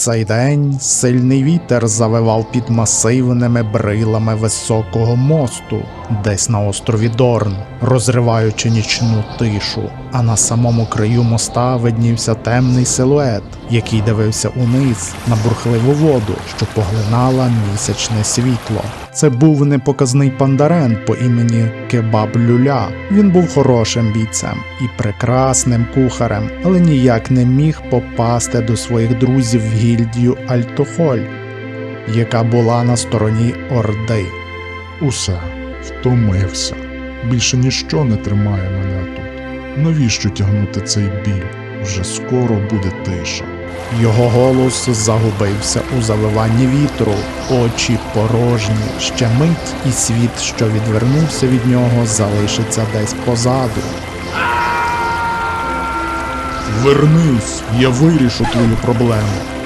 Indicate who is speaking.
Speaker 1: цей день сильний вітер завивав під масивними брилами високого мосту, десь на острові Дорн, розриваючи нічну тишу. А на самому краю моста виднівся темний силует, який дивився униз на бурхливу воду, що поглинала місячне світло. Це був непоказний пандарен по імені Кебаб Люля. Він був хорошим бійцем і прекрасним кухарем, але ніяк не міг попасти до своїх друзів в гільдію Альтохоль, яка була на стороні Орди.
Speaker 2: Усе, втомився. Більше ніщо не тримає мене тут. Навіщо тягнути цей біль? Вже скоро буде тиша.
Speaker 1: Його голос загубився у заливанні вітру, очі порожні, ще мить, і світ, що відвернувся від нього, залишиться десь позаду.
Speaker 2: Вернись, я вирішу твою проблему.